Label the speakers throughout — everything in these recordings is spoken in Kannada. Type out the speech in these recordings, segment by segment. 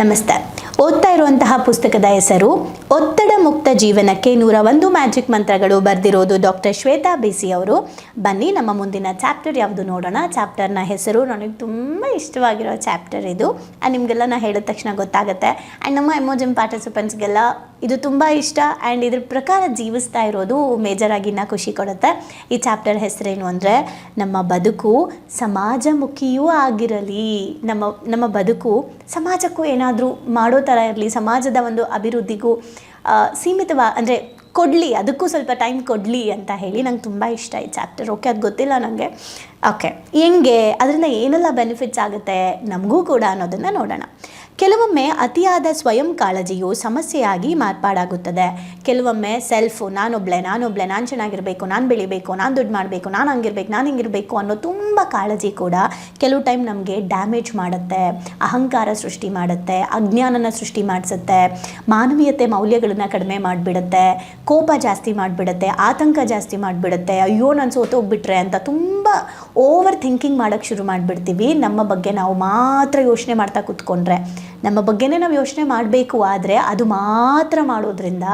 Speaker 1: ನಮಸ್ತೆ. ಓದ್ತಾ ಇರುವಂತಹ ಪುಸ್ತಕದ ಹೆಸರು, ಒತ್ತಡ ಮುಕ್ತ ಜೀವನಕ್ಕೆ ನೂರ ಒಂದು ಮ್ಯಾಜಿಕ್ ಮಂತ್ರಗಳು ಬರೆದಿರೋದು ಡಾಕ್ಟರ್ ಶ್ವೇತಾ ಬಿಸಿ ಅವರು. ಬನ್ನಿ, ನಮ್ಮ ಮುಂದಿನ ಚಾಪ್ಟರ್ ಯಾವುದು ನೋಡೋಣ. ಚಾಪ್ಟರ್ನ ಹೆಸರು ನನಗೆ ತುಂಬ ಇಷ್ಟವಾಗಿರೋ ಚಾಪ್ಟರ್ ಇದು. ನಿಮಗೆಲ್ಲ ನಾನು ಹೇಳಿದ ತಕ್ಷಣ ಗೊತ್ತಾಗುತ್ತೆ. ಆ್ಯಂಡ್ ನಮ್ಮ ಎಮೋಜಿಮ್ ಪಾರ್ಟಿಸಿಪೆಂಟ್ಸ್ಗೆಲ್ಲ ಇದು ತುಂಬ ಇಷ್ಟ ಆ್ಯಂಡ್ ಇದ್ರ ಪ್ರಕಾರ ಜೀವಿಸ್ತಾ ಇರೋದು ಮೇಜರಾಗಿ ಇನ್ನೂ ಖುಷಿ ಕೊಡುತ್ತೆ. ಈ ಚಾಪ್ಟರ್ ಹೆಸರೇನು ಅಂದರೆ ನಮ್ಮ ಬದುಕು ಸಮಾಜಮುಖಿಯೂ ಆಗಿರಲಿ, ನಮ್ಮ ನಮ್ಮ ಬದುಕು ಸಮಾಜಕ್ಕೂ ಏನಾದರೂ ಮಾಡೋ ಥರ ಇರಲಿ, ಸಮಾಜದ ಒಂದು ಅಭಿವೃದ್ಧಿಗೂ ಸೀಮಿತವಾ, ಅಂದರೆ ಕೊಡಲಿ, ಅದಕ್ಕೂ ಸ್ವಲ್ಪ ಟೈಮ್ ಕೊಡಲಿ ಅಂತ ಹೇಳಿ ನಂಗೆ ತುಂಬ ಇಷ್ಟ ಈ ಚಾಪ್ಟರ್ ಓಕೆ ಅದು ಗೊತ್ತಿಲ್ಲ ನನಗೆ ಓಕೆ ಹೆಂಗೆ? ಅದರಿಂದ ಏನೆಲ್ಲ ಬೆನಿಫಿಟ್ಸ್ ಆಗುತ್ತೆ? ನಮಗೂ ಕೂಡ ಅನ್ನೋದನ್ನು ನೋಡೋಣ. ಕೆಲವೊಮ್ಮೆ ಅತಿಯಾದ ಸ್ವಯಂ ಕಾಳಜಿಯು ಸಮಸ್ಯೆಯಾಗಿ ಮಾರ್ಪಾಡಾಗುತ್ತದೆ. ಕೆಲವೊಮ್ಮೆ ಸೆಲ್ಫು ನಾನೊಬ್ಳೆ ನಾನೊಬ್ಳೆ, ನಾನು ಚೆನ್ನಾಗಿರಬೇಕು, ನಾನು ಬೆಳಿಬೇಕು, ನಾನು ದುಡ್ಡು ಮಾಡಬೇಕು, ನಾನು ಹಂಗಿರ್ಬೇಕು, ನಾನು ಹಿಂಗಿರಬೇಕು ಅನ್ನೋ ತುಂಬ ಕಾಳಜಿ ಕೂಡ ಕೆಲವು ಟೈಮ್ ನಮಗೆ ಡ್ಯಾಮೇಜ್ ಮಾಡುತ್ತೆ. ಅಹಂಕಾರ ಸೃಷ್ಟಿ ಮಾಡುತ್ತೆ, ಅಜ್ಞಾನನ ಸೃಷ್ಟಿ ಮಾಡಿಸುತ್ತೆ, ಮಾನವೀಯತೆ ಮೌಲ್ಯಗಳನ್ನ ಕಡಿಮೆ ಮಾಡಿಬಿಡುತ್ತೆ, ಕೋಪ ಜಾಸ್ತಿ ಮಾಡಿಬಿಡುತ್ತೆ, ಆತಂಕ ಜಾಸ್ತಿ ಮಾಡಿಬಿಡುತ್ತೆ, ಅಯ್ಯೋ ನಾನು ಸೋತೋಗ್ಬಿಟ್ರೆ ಅಂತ ತುಂಬ ಓವರ್ ಥಿಂಕಿಂಗ್ ಮಾಡೋಕ್ಕೆ ಶುರು ಮಾಡಿಬಿಡ್ತೀವಿ. ನಮ್ಮ ಬಗ್ಗೆ ನಾವು ಮಾತ್ರ ಯೋಚನೆ ಮಾಡ್ತಾ ಕೂತ್ಕೊಂಡ್ರೆ. ನಮ್ಮ ಬಗ್ಗೆನೇ ನಾವು ಯೋಚನೆ ಮಾಡಬೇಕು ಆದರೆ ಅದು ಮಾತ್ರ ಮಾಡೋದ್ರಿಂದ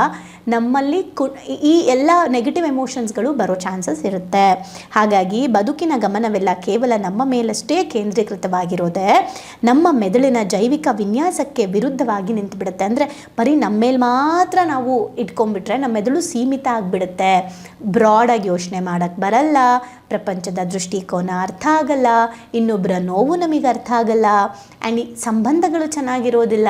Speaker 1: ನಮ್ಮಲ್ಲಿ ಕು ಈ ಎಲ್ಲ ನೆಗೆಟಿವ್ ಎಮೋಷನ್ಸ್ಗಳು ಬರೋ ಚಾನ್ಸಸ್ ಇರುತ್ತೆ. ಹಾಗಾಗಿ ಬದುಕಿನ ಗಮನವೆಲ್ಲ ಕೇವಲ ನಮ್ಮ ಮೇಲಷ್ಟೇ ಕೇಂದ್ರೀಕೃತವಾಗಿರೋದೆ ನಮ್ಮ ಮೆದುಳಿನ ಜೈವಿಕ ವಿನ್ಯಾಸಕ್ಕೆ ವಿರುದ್ಧವಾಗಿ ನಿಂತುಬಿಡುತ್ತೆ. ಅಂದರೆ ಬರೀ ನಮ್ಮ ಮೇಲೆ ಮಾತ್ರ ನಾವು ಇಟ್ಕೊಂಡ್ಬಿಟ್ರೆ ನಮ್ಮ ಮೆದುಳು ಸೀಮಿತ ಆಗಿಬಿಡುತ್ತೆ. ಬ್ರಾಡಾಗಿ ಯೋಚನೆ ಮಾಡೋಕ್ಕೆ ಬರಲ್ಲ, ಪ್ರಪಂಚದ ದೃಷ್ಟಿಕೋನ ಅರ್ಥ ಆಗಲ್ಲ ಇನ್ನೊಬ್ಬರ ನೋವು ನಮಗೆ ಅರ್ಥ ಆಗಲ್ಲ ಆ್ಯಂಡ್ ಸಂಬಂಧಗಳು ಚೆನ್ನಾಗಿರೋದಿಲ್ಲ.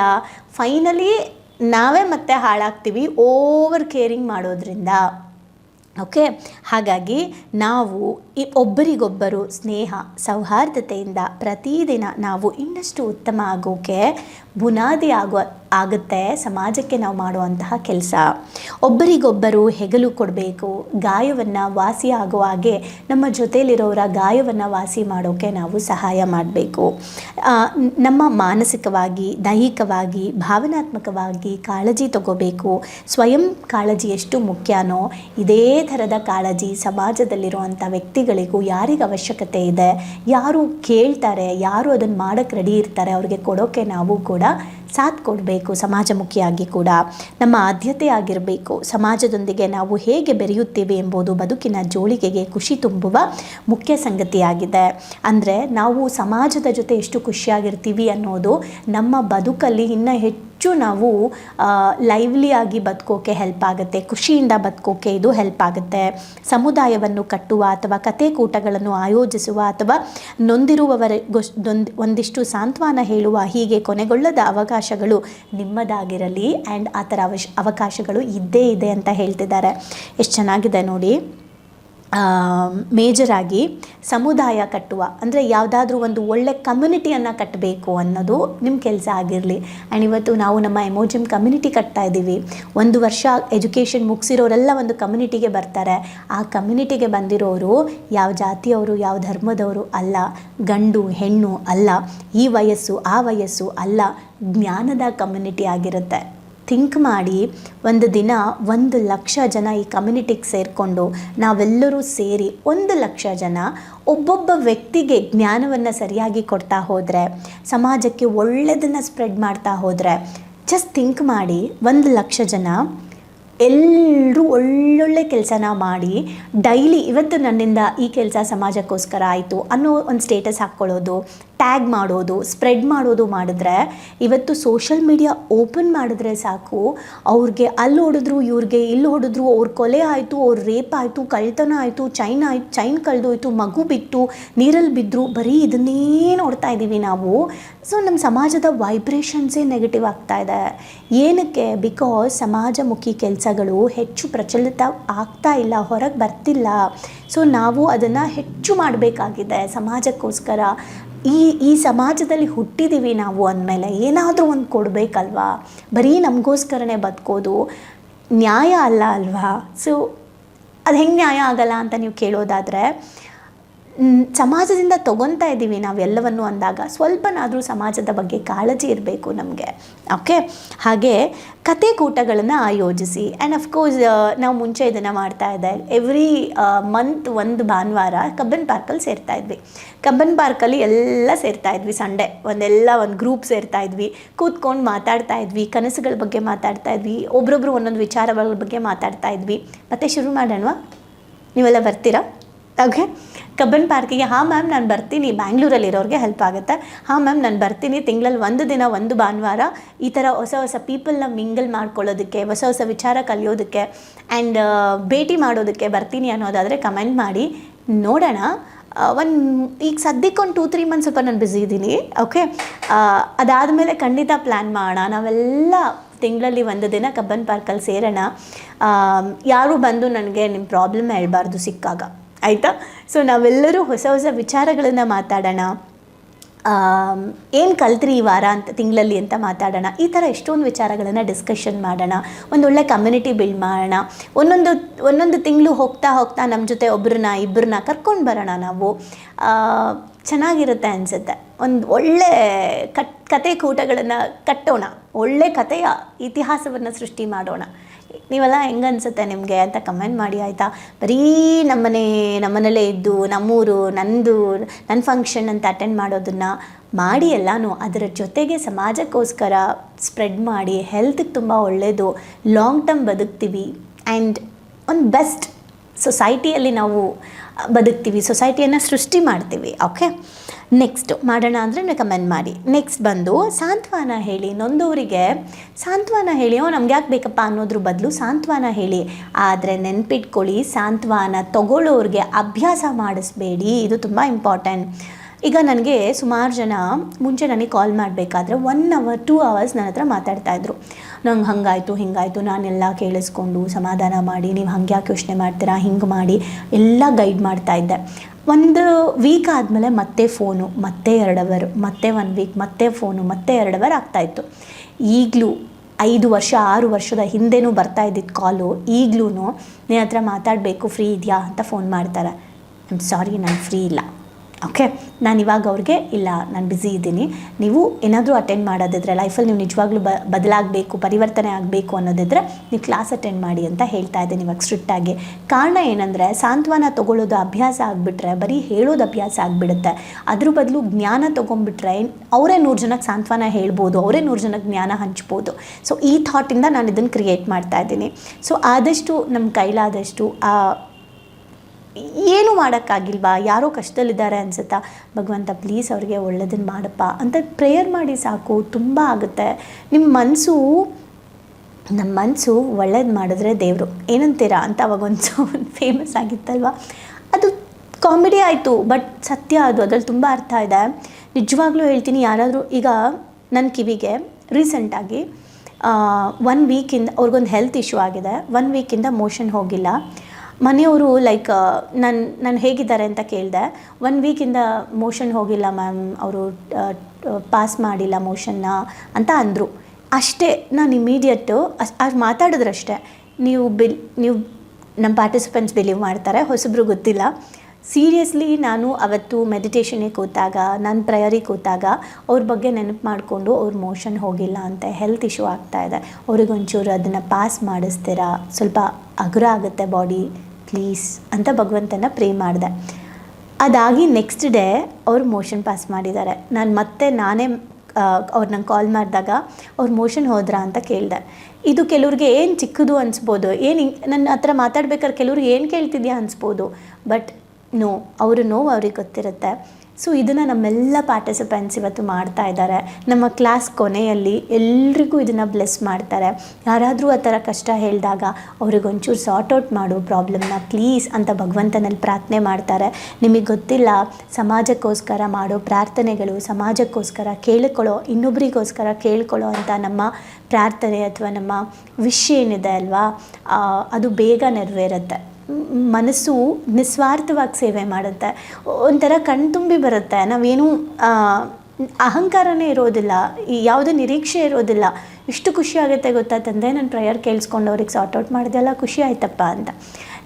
Speaker 1: ಫೈನಲಿ ನಾವೇ ಮತ್ತೆ ಹಾಳಾಗ್ತೀವಿ ಓವರ್ ಕೇರಿಂಗ್ ಮಾಡೋದ್ರಿಂದ. ಓಕೆ ಹಾಗಾಗಿ ನಾವು ಈ ಒಬ್ಬರಿಗೊಬ್ಬರು ಸ್ನೇಹ, ಸೌಹಾರ್ದತೆಯಿಂದ ಪ್ರತಿದಿನ ನಾವು ಇನ್ನಷ್ಟು ಉತ್ತಮ ಆಗೋಕೆ ಬುನಾದಿ ಆಗುವ ಆಗುತ್ತೆ. ಸಮಾಜಕ್ಕೆ ನಾವು ಮಾಡುವಂತಹ ಕೆಲಸ. ಒಬ್ಬರಿಗೊಬ್ಬರು ಹೆಗಲು ಕೊಡಬೇಕು. ಗಾಯವನ್ನು ವಾಸಿ ಆಗುವ ಹಾಗೆ ನಮ್ಮ ಜೊತೆಯಲ್ಲಿರೋರ ಗಾಯವನ್ನು ವಾಸಿ ಮಾಡೋಕ್ಕೆ ನಾವು ಸಹಾಯ ಮಾಡಬೇಕು. ನಮ್ಮ ಮಾನಸಿಕವಾಗಿ, ದೈಹಿಕವಾಗಿ, ಭಾವನಾತ್ಮಕವಾಗಿ ಕಾಳಜಿ ತಗೋಬೇಕು. ಸ್ವಯಂ ಕಾಳಜಿ ಎಷ್ಟು ಮುಖ್ಯನೋ ಇದೇ ಥರದ ಕಾಳಜಿ ಸಮಾಜದಲ್ಲಿರುವಂಥ ವ್ಯಕ್ತಿಗಳಿಗೂ ಯಾರಿಗೆ ಅವಶ್ಯಕತೆ ಇದೆ, ಯಾರು ಕೇಳ್ತಾರೆ, ಯಾರು ಅದನ್ನು ಮಾಡೋಕ್ಕೆ ರೆಡಿ ಇರ್ತಾರೆ, ಅವ್ರಿಗೆ ಕೊಡೋಕ್ಕೆ ನಾವು ಕೂಡ ಸಾಥ್ ಕೊಡಬೇಕು, ಸಮಾಜಮುಖಿಯಾಗಿ ಕೂಡ ನಮ್ಮ ಆದ್ಯತೆ ಆಗಿರಬೇಕು ಸಮಾಜದೊಂದಿಗೆ ನಾವು ಹೇಗೆ ಬೆರೆಯುತ್ತೇವೆ ಎಂಬುದು ಬದುಕಿನ ಜೋಳಿಗೆಗೆ ಖುಷಿ ತುಂಬುವ ಮುಖ್ಯ ಸಂಗತಿಯಾಗಿದೆ. ಅಂದರೆ ನಾವು ಸಮಾಜದ ಜೊತೆ ಎಷ್ಟು ಖುಷಿಯಾಗಿರ್ತೀವಿ ಅನ್ನೋದು ನಮ್ಮ ಬದುಕಲ್ಲಿ ಇನ್ನೂ ಹೆಚ್ಚು ನಾವು ಲೈವ್ಲಿ ಆಗಿ ಬದುಕೋಕೆ ಹೆಲ್ಪ್ ಆಗುತ್ತೆ, ಖುಷಿಯಿಂದ ಬದುಕೋಕೆ ಇದು ಹೆಲ್ಪ್ ಆಗುತ್ತೆ. ಸಮುದಾಯವನ್ನು ಕಟ್ಟುವ ಅಥವಾ ಕತೆ ಕೂಟಗಳನ್ನು ಆಯೋಜಿಸುವ ಅಥವಾ ನೊಂದಿರುವವರ ಒಂದಿಷ್ಟು ಸಾಂತ್ವನ ಹೇಳುವ ಹೀಗೆ ಕೊನೆಗೊಳ್ಳದ ಅವಕಾಶಗಳು ನಿಮ್ಮದಾಗಿರಲಿ ಆ್ಯಂಡ್ ಆ ಥರ ಅವಕಾಶಗಳು ಇದ್ದೇ ಇದೆ ಅಂತ ಹೇಳ್ತಿದ್ದಾರೆ. ಎಷ್ಟು ಚೆನ್ನಾಗಿದೆ ನೋಡಿ. ಮೇಜರಾಗಿ ಸಮುದಾಯ ಕಟ್ಟುವ, ಅಂದರೆ ಯಾವುದಾದ್ರೂ ಒಂದು ಒಳ್ಳೆ ಕಮ್ಯುನಿಟಿಯನ್ನು ಕಟ್ಟಬೇಕು ಅನ್ನೋದು ನಿಮ್ಮ ಕೆಲಸ ಆಗಿರಲಿ. ಆ್ಯಂಡ್ ಇವತ್ತು ನಾವು ನಮ್ಮ ಎಮೋಜಿಮ್ ಕಮ್ಯುನಿಟಿ ಕಟ್ತಾ ಇದ್ದೀವಿ ಒಂದು ವರ್ಷ ಎಜುಕೇಷನ್ ಮುಗಿಸಿರೋರೆಲ್ಲ ಒಂದು ಕಮ್ಯುನಿಟಿಗೆ ಬರ್ತಾರೆ. ಆ ಕಮ್ಯುನಿಟಿಗೆ ಬಂದಿರೋರು ಯಾವ ಜಾತಿಯವರು, ಯಾವ ಧರ್ಮದವರು ಅಲ್ಲ, ಗಂಡು, ಹೆಣ್ಣು ಅಲ್ಲ, ಈ ವಯಸ್ಸು, ಆ ವಯಸ್ಸು ಅಲ್ಲ, ಜ್ಞಾನದ ಕಮ್ಯುನಿಟಿ ಆಗಿರುತ್ತೆ. ಥಿಂಕ್ ಮಾಡಿ ಒಂದು ದಿನ ಒಂದು ಲಕ್ಷ ಜನ ಈ ಕಮ್ಯುನಿಟಿಗೆ ಸೇರಿಕೊಂಡು ನಾವೆಲ್ಲರೂ ಸೇರಿ ಒಂದು ಲಕ್ಷ ಜನ ಒಬ್ಬೊಬ್ಬ ವ್ಯಕ್ತಿಗೆ ಜ್ಞಾನವನ್ನು ಸರಿಯಾಗಿ ಕೊಡ್ತಾ ಹೋದರೆ, ಸಮಾಜಕ್ಕೆ ಒಳ್ಳೆಯದನ್ನು ಸ್ಪ್ರೆಡ್ ಮಾಡ್ತಾ ಹೋದರೆ ಜಸ್ಟ್ ಥಿಂಕ್ ಮಾಡಿ ಒಂದು ಲಕ್ಷ ಜನ ಎಲ್ಲರೂ ಒಳ್ಳೊಳ್ಳೆ ಕೆಲಸನ ಮಾಡಿ ಡೈಲಿ ಇವತ್ತು ನನ್ನಿಂದ ಈ ಕೆಲಸ ಸಮಾಜಕ್ಕೋಸ್ಕರ ಆಯಿತು ಅನ್ನೋ ಒಂದು ಸ್ಟೇಟಸ್ ಹಾಕ್ಕೊಳ್ಳೋದು ಟ್ಯಾಗ್ ಮಾಡೋದು ಸ್ಪ್ರೆಡ್ ಮಾಡೋದು ಮಾಡಿದ್ರೆ ಇವತ್ತು ಸೋಷಲ್ ಮೀಡಿಯಾ ಓಪನ್ ಮಾಡಿದ್ರೆ ಸಾಕು. ಅವ್ರಿಗೆ ಅಲ್ಲಿ ಹೊಡೆದ್ರು, ಇವ್ರಿಗೆ ಇಲ್ಲಿ ಹೊಡೆದ್ರು, ಅವ್ರ ಕೊಲೆ ಆಯಿತು, ಅವ್ರ ರೇಪ್ ಆಯಿತು ಕಳ್ತನ ಆಯಿತು ಚೈನ್ ಆಯ್ತು ಚೈನ್ ಕಳೆದೋಯ್ತು, ಮಗು ಬಿತ್ತು ನೀರಲ್ಲಿ ಬಿದ್ದರು ಬರೀ ಇದನ್ನೇ ನೋಡ್ತಾ ಇದ್ದೀವಿ ನಾವು. ಸೊ ನಮ್ಮ ಸಮಾಜದ ವೈಬ್ರೇಷನ್ಸೇ ನೆಗೆಟಿವ್ ಆಗ್ತಾ ಇದೆ. ಏನಕ್ಕೆ? ಬಿಕಾಸ್ ಸಮಾಜಮುಖಿ ಕೆಲಸಗಳು ಹೆಚ್ಚು ಪ್ರಚಲಿತ ಆಗ್ತಾ ಇಲ್ಲ, ಹೊರಗೆ ಬರ್ತಿಲ್ಲ. ಸೊ ನಾವು ಅದನ್ನು ಹೆಚ್ಚು ಮಾಡಬೇಕಾಗಿದೆ ಸಮಾಜಕ್ಕೋಸ್ಕರ. ಈ ಈ ಸಮಾಜದಲ್ಲಿ ಹುಟ್ಟಿದ್ದೀವಿ ನಾವು ಅಂದಮೇಲೆ ಏನಾದರೂ ಒಂದು ಕೊಡಬೇಕಲ್ವಾ? ಬರೀ ನಮಗೋಸ್ಕರನೇ ಬದುಕೋದು ನ್ಯಾಯ ಅಲ್ಲ ಅಲ್ವಾ? ಸೊ ಅದು ಹೆಂಗೆ ನ್ಯಾಯ ಆಗಲ್ಲ ಅಂತ ನೀವು ಕೇಳೋದಾದರೆ ಸಮಾಜದಿಂದ ತಗೊತಾ ಇದ್ದೀವಿ ನಾವೆಲ್ಲವನ್ನು ಅಂದಾಗ ಸ್ವಲ್ಪನಾದರೂ ಸಮಾಜದ ಬಗ್ಗೆ ಕಾಳಜಿ ಇರಬೇಕು ನಮಗೆ. ಓಕೆ ಹಾಗೆ ಕತೆ ಕೂಟಗಳನ್ನು ಆಯೋಜಿಸಿ ಆ್ಯಂಡ್ ಅಫ್ಕೋರ್ಸ್ ನಾವು ಮುಂಚೆ ಇದನ್ನು ಮಾಡ್ತಾ ಇದ್ದೆ. ಎವ್ರಿ ಮಂತ್ ಒಂದು ಭಾನುವಾರ ಕಬ್ಬನ್ ಪಾರ್ಕಲ್ಲಿ ಸೇರ್ತಾ ಇದ್ವಿ. ಕಬ್ಬನ್ ಪಾರ್ಕಲ್ಲಿ ಎಲ್ಲ ಸೇರ್ತಾ ಇದ್ವಿ ಸಂಡೇ ಒಂದೆಲ್ಲ ಒಂದು ಗ್ರೂಪ್ ಸೇರ್ತಾ ಇದ್ವಿ. ಕೂತ್ಕೊಂಡು ಮಾತಾಡ್ತಾ ಇದ್ವಿ. ಕನಸುಗಳ ಬಗ್ಗೆ ಮಾತಾಡ್ತಾ ಇದ್ವಿ. ಒಬ್ರೊಬ್ರು ಒಂದೊಂದು ವಿಚಾರಗಳ ಬಗ್ಗೆ ಮಾತಾಡ್ತಾ ಇದ್ವಿ. ಮತ್ತೆ ಶುರು ಮಾಡೋಣವಾ? ನೀವೆಲ್ಲ ಬರ್ತೀರಾ? ಓಕೆ ಕಬ್ಬನ್ ಪಾರ್ಕಿಗೆ, ಹಾಂ ಮ್ಯಾಮ್, ನಾನು ಬರ್ತೀನಿ. ಬ್ಯಾಂಗ್ಳೂರಲ್ಲಿರೋರಿಗೆ ಹೆಲ್ಪ್ ಆಗುತ್ತೆ. ಹಾಂ ಮ್ಯಾಮ್, ನಾನು ಬರ್ತೀನಿ. ತಿಂಗಳಲ್ಲಿ ಒಂದು ದಿನ, ಒಂದು ಭಾನುವಾರ ಈ ಥರ ಹೊಸ ಹೊಸ ಪೀಪಲ್ನ ಮಿಂಗಲ್ ಮಾಡ್ಕೊಳ್ಳೋದಕ್ಕೆ, ಹೊಸ ಹೊಸ ವಿಚಾರ ಕಲಿಯೋದಕ್ಕೆ ಆ್ಯಂಡ್ ಭೇಟಿ ಮಾಡೋದಕ್ಕೆ ಬರ್ತೀನಿ ಅನ್ನೋದಾದರೆ ಕಮೆಂಟ್ ಮಾಡಿ. ನೋಡೋಣ. ಒಂದು, ಈಗ ಸದ್ಯಕ್ಕೆ ಒಂದು ಟೂ ತ್ರೀ ಮಂತ್ಸ್ ಸ್ವಲ್ಪ ನಾನು ಬ್ಯುಸಿ ಇದ್ದೀನಿ. ಓಕೆ ಅದಾದಮೇಲೆ ಖಂಡಿತ ಪ್ಲ್ಯಾನ್ ಮಾಡೋಣ. ನಾವೆಲ್ಲ ತಿಂಗಳಲ್ಲಿ ಒಂದು ದಿನ ಕಬ್ಬನ್ ಪಾರ್ಕಲ್ಲಿ ಸೇರೋಣ. ಯಾರು ಬಂದು ನನಗೆ ನಿಮ್ಮ ಪ್ರಾಬ್ಲಮ್ ಹೇಳ್ಬಾರ್ದು ಸಿಕ್ಕಾಗ. ಆಯಿತಾ? ಸೊ ನಾವೆಲ್ಲರೂ ಹೊಸ ಹೊಸ ವಿಚಾರಗಳನ್ನು ಮಾತಾಡೋಣ. ಏನು ಕಲ್ತ್ರಿ ಈ ವಾರ ಅಂತ ತಿಂಗಳಲ್ಲಿ ಅಂತ ಮಾತಾಡೋಣ. ಈ ಥರ ಎಷ್ಟೊಂದು ವಿಚಾರಗಳನ್ನು ಡಿಸ್ಕಷನ್ ಮಾಡೋಣ. ಒಂದೊಳ್ಳೆ ಕಮ್ಯುನಿಟಿ ಬಿಲ್ಡ್ ಮಾಡೋಣ. ಒಂದೊಂದು ಒಂದೊಂದು ತಿಂಗಳು ಹೋಗ್ತಾ ಹೋಗ್ತಾ ನಮ್ಮ ಜೊತೆ ಒಬ್ಬರನ್ನ ಇಬ್ಬರನ್ನ ಕರ್ಕೊಂಡು ಬರೋಣ ನಾವು. ಚೆನ್ನಾಗಿರುತ್ತೆ ಅನಿಸುತ್ತೆ. ಒಂದು ಒಳ್ಳೆ ಕಟ್ ಕತೆ ಕೂಟಗಳನ್ನು ಕಟ್ಟೋಣ. ಒಳ್ಳೆ ಕಥೆಯ ಇತಿಹಾಸವನ್ನು ಸೃಷ್ಟಿ ಮಾಡೋಣ. ನೀವೆಲ್ಲ ಹೆಂಗೆ ಅನಿಸುತ್ತೆ ನಿಮಗೆ ಅಂತ ಕಮೆಂಟ್ ಮಾಡಿ, ಆಯಿತಾ? ಬರೀ ನಮ್ಮನೆ ನಮ್ಮನೇಲೇ ಇದ್ದು, ನಮ್ಮೂರು, ನಂದು ನನ್ನ ಫಂಕ್ಷನ್ ಅಂತ ಅಟೆಂಡ್ ಮಾಡೋದನ್ನು ಮಾಡಿ ಎಲ್ಲನೂ, ಅದರ ಜೊತೆಗೆ ಸಮಾಜಕ್ಕೋಸ್ಕರ ಸ್ಪ್ರೆಡ್ ಮಾಡಿ ಹೆಲ್ತಿಗೆ ತುಂಬ ಒಳ್ಳೆಯದು ಲಾಂಗ್ ಟರ್ಮ್ ಬದುಕ್ತೀವಿ ಆ್ಯಂಡ್ ಒಂದು ಬೆಸ್ಟ್ ಸೊಸೈಟಿಯಲ್ಲಿ ನಾವು ಬದುಕ್ತೀವಿ ಸೊಸೈಟಿಯನ್ನು ಸೃಷ್ಟಿ ಮಾಡ್ತೀವಿ ಓಕೆ ನೆಕ್ಸ್ಟ್ ಮಾಡೋಣ ಅಂದರೆ ಕಮೆಂಟ್ ಮಾಡಿ. ನೆಕ್ಸ್ಟ್ ಬಂದು ಸಾಂತ್ವನ ಹೇಳಿ. ನೊಂದವರಿಗೆ ಸಾಂತ್ವನ ಹೇಳಿ. ಓ, ನಮ್ಗೆ ಯಾಕೆ ಬೇಕಪ್ಪ ಅನ್ನೋದ್ರ ಬದಲು ಸಾಂತ್ವನ ಹೇಳಿ. ಆದರೆ ನೆನ್ಪಿಟ್ಕೊಳ್ಳಿ, ಸಾಂತ್ವನ ತಗೊಳ್ಳೋರಿಗೆ ಅಭ್ಯಾಸ ಮಾಡಿಸ್ಬೇಡಿ. ಇದು ತುಂಬ ಇಂಪಾರ್ಟೆಂಟ್ ಈಗ ನನಗೆ ಸುಮಾರು ಜನ ಮುಂಚೆ ನನಗೆ ಕಾಲ್ ಮಾಡಬೇಕಾದ್ರೆ ಒನ್ ಅವರ್ ಟೂ ಅವರ್ಸ್ ನನ್ನ ಹತ್ರ ಮಾತಾಡ್ತಾಯಿದ್ರು ನಂಗೆ ಹಂಗಾಯಿತು, ಹಿಂಗಾಯಿತು. ನಾನೆಲ್ಲ ಕೇಳಿಸ್ಕೊಂಡು ಸಮಾಧಾನ ಮಾಡಿ, ನೀವು ಹಂಗೆ ಯಾಕೆ ಯೋಚನೆ ಮಾಡ್ತೀರಾ? ಹಿಂಗೆ ಮಾಡಿ. ಎಲ್ಲ ಗೈಡ್ ಮಾಡ್ತಾ ಇದ್ದೆ. ಒಂದು ವೀಕ್ ಆದಮೇಲೆ ಮತ್ತೆ ಫೋನು ಮತ್ತೆ ಎರಡು ಅವರ್ ಮತ್ತೆ ಒನ್ ವೀಕ್ ಮತ್ತೆ ಫೋನು ಮತ್ತೆ ಎರಡು ಅವರ್ ಆಗ್ತಾಯಿತ್ತು ಈಗಲೂ ಐದು ವರ್ಷ, ಆರು ವರ್ಷದ ಹಿಂದೆನೂ ಬರ್ತಾ ಇದ್ದಿದ್ದು ಕಾಲು ಈಗಲೂ ನಿನ್ನ ಹತ್ರ ಮಾತಾಡಬೇಕು ಫ್ರೀ ಇದೆಯಾ? ಅಂತ ಫೋನ್ ಮಾಡ್ತಾರೆ. ಆಮ್ ಸಾರಿ ನಾನು ಫ್ರೀ ಇಲ್ಲ. ಓಕೆ ನಾನು ಇವಾಗ ಅವ್ರಿಗೆ, ಇಲ್ಲ, ನಾನು ಬ್ಯುಸಿ ಇದ್ದೀನಿ. ನೀವು ಏನಾದರೂ ಅಟೆಂಡ್ ಮಾಡೋದಿದ್ರೆ ಲೈಫಲ್ಲಿ ನೀವು ನಿಜವಾಗ್ಲೂ ಬ, ಬದಲಾಗಬೇಕು, ಪರಿವರ್ತನೆ ಆಗಬೇಕು ಅನ್ನೋದಿದ್ರೆ ನೀವು ಕ್ಲಾಸ್ ಅಟೆಂಡ್ ಮಾಡಿ ಅಂತ ಹೇಳ್ತಾ ಇದ್ದೀನಿ ಇವಾಗ ಸ್ಟ್ರಿಕ್ಟಾಗಿ ಕಾರಣ ಏನಂದರೆ, ಸಾಂತ್ವನ ತೊಗೊಳ್ಳೋದು ಅಭ್ಯಾಸ ಆಗಿಬಿಟ್ರೆ, ಬರೀ ಹೇಳೋದು ಅಭ್ಯಾಸ ಆಗಿಬಿಡುತ್ತೆ. ಅದ್ರ ಬದಲು ಜ್ಞಾನ ತೊಗೊಂಡ್ಬಿಟ್ರೆ ಅವರೇ ನೂರು ಜನಕ್ಕೆ ಸಾಂತ್ವನ ಹೇಳ್ಬೋದು, ಅವರೇ ನೂರು ಜನಕ್ಕೆ ಜ್ಞಾನ ಹಂಚ್ಬೋದು. ಸೊ ಈ ಥಾಟಿಂದ ನಾನು ಇದನ್ನು ಕ್ರಿಯೇಟ್ ಮಾಡ್ತಾ ಇದ್ದೀನಿ. ಸೊ ಆದಷ್ಟು ನಮ್ಮ ಕೈಲಾದಷ್ಟು, ಆ ಏನು ಮಾಡೋಕ್ಕಾಗಿಲ್ವಾ? ಯಾರೋ ಕಷ್ಟದಲ್ಲಿದ್ದಾರೆ ಅನ್ಸುತ್ತಾ? ಭಗವಂತ ಪ್ಲೀಸ್ ಅವ್ರಿಗೆ ಒಳ್ಳೇದನ್ನು ಮಾಡಪ್ಪ ಅಂತ ಪ್ರೇಯರ್ ಮಾಡಿ ಸಾಕು, ತುಂಬ ಆಗುತ್ತೆ. ನಿಮ್ಮ ಮನಸ್ಸು ನಮ್ಮ ಮನಸ್ಸು ಒಳ್ಳೇದು ಮಾಡಿದ್ರೆ ದೇವರು. ಏನಂತೀರಾ ಅಂತ ಅವಾಗ ಒಂದು ಫೇಮಸ್ ಆಗಿತ್ತಲ್ವ? ಅದು ಕಾಮಿಡಿ ಆಯಿತು ಬಟ್ ಸತ್ಯ ಅದು, ಅದರಲ್ಲಿ ತುಂಬ ಅರ್ಥ ಇದೆ. ನಿಜವಾಗ್ಲೂ ಹೇಳ್ತೀನಿ, ಯಾರಾದರೂ ಈಗ ನನ್ನ ಕಿವಿಗೆ ರೀಸೆಂಟಾಗಿ ಒನ್ ವೀಕಿಂದ ಅವ್ರಿಗೊಂದು ಹೆಲ್ತ್ ಇಶ್ಯೂ ಆಗಿದೆ. ಒನ್ ವೀಕಿಂದ ಮೋಷನ್ ಹೋಗಿಲ್ಲ. ಮನೆಯವರು ಲೈಕ್ ನನ್ನ ನಾನು ಹೇಗಿದ್ದಾರೆ ಅಂತ ಕೇಳಿದೆ. ಒನ್ ವೀಕಿಂದ ಮೋಷನ್ ಹೋಗಿಲ್ಲ ಮ್ಯಾಮ್ ಅವರು ಪಾಸ್ ಮಾಡಿಲ್ಲ ಮೋಷನ್ನ ಅಂತ ಅಂದರು. ಅಷ್ಟೇ, ನಾನು ಇಮಿಡಿಯೇಟು ಅಷ್ಟು ಅಷ್ಟು ಮಾತಾಡಿದ್ರಷ್ಟೇ. ನೀವು ಬಿಲ್, ನೀವು ನಮ್ಮ ಪಾರ್ಟಿಸಿಪೆಂಟ್ಸ್ ಬಿಲೀವ್ ಮಾಡ್ತಾರೆ, ಹೊಸಬ್ರು ಗೊತ್ತಿಲ್ಲ. ಸೀರಿಯಸ್ಲಿ ನಾನು ಅವತ್ತು ಮೆಡಿಟೇಷನಿಗೆ ಕೂತಾಗ, ನಾನು ಪ್ರಯರಿಗೆ ಕೂತಾಗ, ಅವ್ರ ಬಗ್ಗೆ ನೆನಪು ಮಾಡಿಕೊಂಡು ಅವ್ರ ಮೋಷನ್ ಹೋಗಿಲ್ಲ ಅಂತ ಹೆಲ್ತ್ ಇಶ್ಯೂ ಆಗ್ತಾ ಇದೆ. ಅವ್ರಿಗೊಂಚೂರು ಅದನ್ನು ಪಾಸ್ ಮಾಡಿಸ್ತೀರಾ? ಸ್ವಲ್ಪ ಅಗ್ರ ಆಗುತ್ತೆ ಬಾಡಿ ಪ್ಲೀಸ್ ಅಂತ ಭಗವಂತನ ಪ್ರೇ ಮಾಡಿದೆ. ಅದಾಗಿ ನೆಕ್ಸ್ಟ್ ಡೇ ಅವರು ಮೋಷನ್ ಪಾಸ್ ಮಾಡಿದ್ದಾರೆ ನಾನು ಮತ್ತೆ ನಾನೇ ಅವ್ರು ನಂಗೆ ಕಾಲ್ ಮಾಡಿದಾಗ ಅವ್ರು ಮೋಷನ್ ಹೋದ್ರಾ ಅಂತ ಕೇಳಿದೆ. ಇದು ಕೆಲವ್ರಿಗೆ ಏನು ಚಿಕ್ಕದು ಅನಿಸ್ಬೋದು? ಏನು ನನ್ನ ಹತ್ರ ಮಾತಾಡ್ಬೇಕಾದ್ರೆ ಕೆಲವ್ರಿಗೆ ಏನು ಕೇಳ್ತಿದ್ಯಾ ಅನಿಸ್ಬೋದು? ಬಟ್ ನೋ ಅವರು ನೋವು ಅವ್ರಿಗೆ ಗೊತ್ತಿರುತ್ತೆ. ಸೊ ಇದನ್ನು ನಮ್ಮೆಲ್ಲ ಪಾರ್ಟಿಸಿಪೆಂಟ್ಸ್ ಇವತ್ತು ಮಾಡ್ತಾ ಇದ್ದಾರೆ. ನಮ್ಮ ಕ್ಲಾಸ್ ಕೊನೆಯಲ್ಲಿ ಎಲ್ರಿಗೂ ಇದನ್ನು ಬ್ಲೆಸ್ ಮಾಡ್ತಾರೆ. ಯಾರಾದರೂ ಆ ಥರ ಕಷ್ಟ ಹೇಳಿದಾಗ ಅವ್ರಿಗೊಂಚೂರು ಸಾರ್ಟ್ ಔಟ್ ಮಾಡು ಪ್ರಾಬ್ಲಮ್ನ ಪ್ಲೀಸ್ ಅಂತ ಭಗವಂತನಲ್ಲಿ ಪ್ರಾರ್ಥನೆ ಮಾಡ್ತಾರೆ. ನಿಮಗೆ ಗೊತ್ತಿಲ್ಲ, ಸಮಾಜಕ್ಕೋಸ್ಕರ ಮಾಡೋ ಪ್ರಾರ್ಥನೆಗಳು, ಸಮಾಜಕ್ಕೋಸ್ಕರ ಕೇಳಿಕೊಳ್ಳೋ, ಇನ್ನೊಬ್ರಿಗೋಸ್ಕರ ಕೇಳ್ಕೊಳ್ಳೋ ಅಂತ ನಮ್ಮ ಪ್ರಾರ್ಥನೆ ಅಥವಾ ನಮ್ಮ ವಿಷ್ ಏನಿದೆ ಅಲ್ವಾ ಅದು ಬೇಗ ನೆರವೇರುತ್ತೆ. ಮನಸ್ಸು ನಿಸ್ವಾರ್ಥವಾಗಿ ಸೇವೆ ಮಾಡುತ್ತೆ. ಒಂಥರ ಕಣ್ತುಂಬಿ ಬರುತ್ತೆ. ನಾವೇನು ಅಹಂಕಾರನೇ ಇರೋದಿಲ್ಲ. ಈ ಯಾವುದೇ ನಿರೀಕ್ಷೆ ಇರೋದಿಲ್ಲ. ಇಷ್ಟು ಖುಷಿ ಆಗುತ್ತೆ ಗೊತ್ತಾ ತಂದೆ? ನನ್ನ ಪ್ರಯರ್ ಕೇಳಿಸ್ಕೊಂಡು ಅವ್ರಿಗೆ ಸಾರ್ಟ್ ಔಟ್ ಮಾಡಿದೆಲ್ಲ ಖುಷಿ ಆಯ್ತಪ್ಪ ಅಂತ.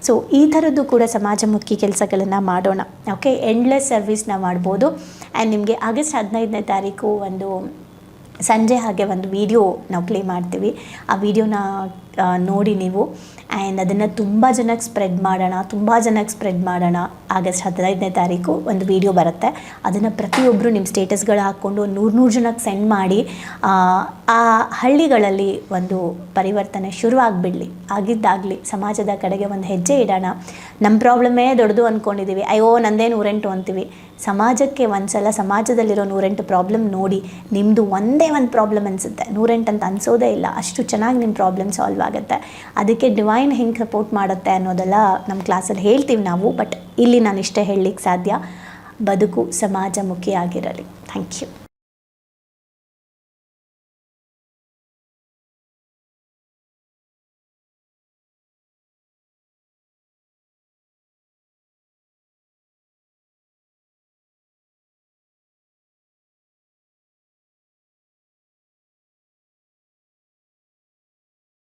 Speaker 1: ಸೊ ಈ ಥರದ್ದು ಕೂಡ ಸಮಾಜಮುಖಿ ಕೆಲಸಗಳನ್ನು ಮಾಡೋಣ. ಓಕೆ ಎಂಡ್ಲೆಸ್ ಸರ್ವಿಸ್ನ ಮಾಡ್ಬೋದು. ಆ್ಯಂಡ್ ನಿಮಗೆ ಆಗಸ್ಟ್ ಹದಿನೈದನೇ ತಾರೀಕು ಒಂದು ಸಂಜೆ ಹಾಗೆ ಒಂದು ವಿಡಿಯೋ ನಾವು ಪ್ಲೇ ಮಾಡ್ತೀವಿ. ಆ ವಿಡಿಯೋನ ನೋಡಿ ನೀವು. ಆ್ಯಂಡ್ ಅದನ್ನು ತುಂಬ ಜನಕ್ಕೆ ಸ್ಪ್ರೆಡ್ ಮಾಡೋಣ ತುಂಬ ಜನಕ್ಕೆ ಸ್ಪ್ರೆಡ್ ಮಾಡೋಣ. ಆಗಸ್ಟ್ ಹದಿನೈದನೇ ತಾರೀಕು ಒಂದು ವಿಡಿಯೋ ಬರುತ್ತೆ. ಅದನ್ನು ಪ್ರತಿಯೊಬ್ಬರು ನಿಮ್ಮ ಸ್ಟೇಟಸ್ಗಳು ಹಾಕ್ಕೊಂಡು ಒಂದು ನೂರು ನೂರು ಜನಕ್ಕೆ ಸೆಂಡ್ ಮಾಡಿ ಆ, ಹಳ್ಳಿಗಳಲ್ಲಿ ಒಂದು ಪರಿವರ್ತನೆ ಶುರುವಾಗಿಬಿಡಲಿ. ಆಗಿದ್ದಾಗಲಿ ಸಮಾಜದ ಕಡೆಗೆ ಒಂದು ಹೆಜ್ಜೆ ಇಡೋಣ. ನಮ್ಮ ಪ್ರಾಬ್ಲಮ್ಮೇ ದೊಡ್ಡದು ಅಂದ್ಕೊಂಡಿದ್ದೀವಿ ಅಯ್ಯೋ ನಂದೇ ನೂರೆಂಟು ಅಂತೀವಿ. ಸಮಾಜಕ್ಕೆ ಒಂದ್ಸಲ ಸಮಾಜದಲ್ಲಿರೋ ನೂರೆಂಟು ಪ್ರಾಬ್ಲಮ್ ನೋಡಿ ನಿಮ್ಮದು ಒಂದೇ ಒಂದು ಪ್ರಾಬ್ಲಮ್ ಅನಿಸುತ್ತೆ. ನೂರೆಂಟು ಅಂತ ಅನಿಸೋದೇ ಇಲ್ಲ. ಅಷ್ಟು ಚೆನ್ನಾಗಿ ನಿಮ್ಮ ಪ್ರಾಬ್ಲಮ್ ಸಾಲ್ವ್ ಆಗುತ್ತೆ. ಅದಕ್ಕೆ ಡಿವೈನ್ ಹೆಂಗೆ ಸಪೋರ್ಟ್ ಮಾಡುತ್ತೆ ಅನ್ನೋದೆಲ್ಲ ನಮ್ಮ ಕ್ಲಾಸಲ್ಲಿ ಹೇಳ್ತೀವಿ ನಾವು ಬಟ್ ಇಲ್ಲಿ ನಾನು ಇಷ್ಟೇ ಹೇಳಲಿಕ್ಕೆ ಸಾಧ್ಯ. ಬದುಕು ಸಮಾಜಮುಖಿ ಆಗಿರಲಿ ಥ್ಯಾಂಕ್ ಯು